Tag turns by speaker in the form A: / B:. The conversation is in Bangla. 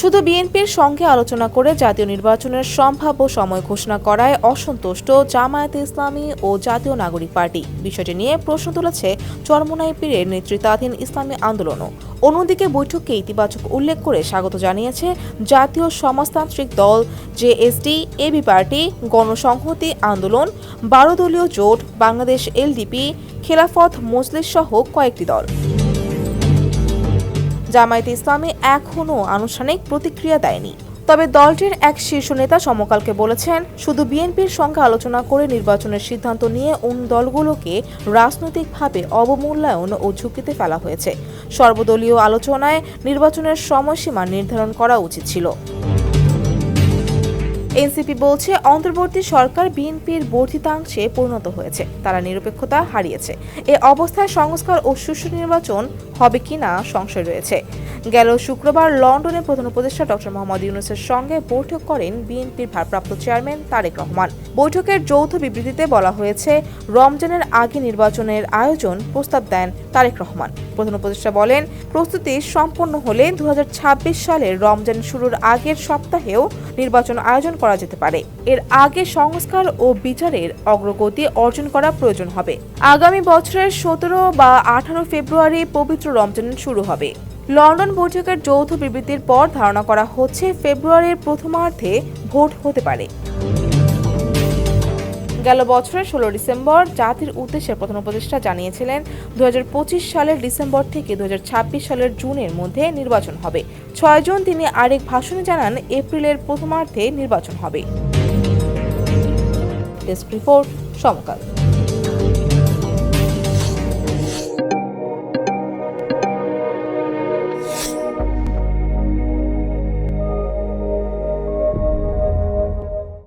A: শুধু বিএনপির সঙ্গে আলোচনা করে জাতীয় নির্বাচনের সম্ভাব্য সময় ঘোষণা করায় অসন্তুষ্ট জামায়াতে ইসলামী ও জাতীয় নাগরিক পার্টি। বিষয়টি নিয়ে প্রশ্ন তুলেছে চরমোনাই পীরের নেতৃত্বাধীন ইসলামী আন্দোলনও। অন্যদিকে বৈঠককে ইতিবাচক উল্লেখ করে স্বাগত জানিয়েছে জাতীয় সমাজতান্ত্রিক দল জেএসডি এবি পার্টি, গণসংহতি আন্দোলন, বারো দলীয় জোট, বাংলাদেশ এলডিপি, খেলাফত মজলিস সহ কয়েকটি দল। জামায়াতে ইসলামী এখনও আনুষ্ঠানিক প্রতিক্রিয়া দেয়নি। তবে দলটির এক শীর্ষ নেতা সমকালকে বলেছেন, শুধু বিএনপির সঙ্গে আলোচনা করে নির্বাচনের সিদ্ধান্ত নিয়ে অন্য দলগুলোকে রাজনৈতিকভাবে অবমূল্যায়ন ও ঝুঁকিতে ফেলা হয়েছে। সর্বদলীয় আলোচনায় নির্বাচনের সময়সীমা নির্ধারণ করা উচিত ছিল। এনসিপি বলছে, অন্তর্বর্তী সরকার বিএনপির বর্ধিতাংশে পরিণত হয়েছে। তারা নিরপেক্ষতা হারিয়েছে। এ অবস্থায় সংস্কার ও সুষ্ঠু নির্বাচন হবে কিনা সংশয় রয়েছে। গেল শুক্রবার লন্ডনে প্রধান উপদেষ্টা ডক্টর মোহাম্মদ ইউনুসের সঙ্গে বৈঠক করেন বিএনপির ভারপ্রাপ্ত চেয়ারম্যান তারেক রহমান। বৈঠকের যৌথ বিবৃতিতে বলা হয়েছে, রমজানের আগে নির্বাচনের আয়োজন প্রস্তাব দেন তারেক রহমান। প্রধান উপদেষ্টা বলেন, প্রস্তুতি সম্পন্ন হলে দু হাজার ছাব্বিশ সালের রমজান শুরুর আগের সপ্তাহেও নির্বাচন আয়োজন করা যেতে পারে। এর আগে সংস্কার ও বিচারের অগ্রগতি অর্জন করা প্রয়োজন হবে। আগামী বছরের সতেরো বা আঠারো ফেব্রুয়ারি পবিত্র রমজান শুরু হবে। লন্ডন বৈঠকের যৌথ বিবৃতির পর ধারণা করা হচ্ছে, ফেব্রুয়ারির প্রথমার্ধে ভোট হতে পারে। গেল বছরের ষোলো ডিসেম্বর জাতির উদ্দেশ্যে প্রধান উপদেষ্টা জানিয়েছিলেন দু হাজার পঁচিশ সালের ডিসেম্বর থেকে দু হাজার ছাব্বিশ সালের জুনের মধ্যে নির্বাচন হবে। ছয় জুন তিনি আরেক ভাষণে জানান, এপ্রিলের প্রথমার্ধে নির্বাচন হবে। Desk report Samakal.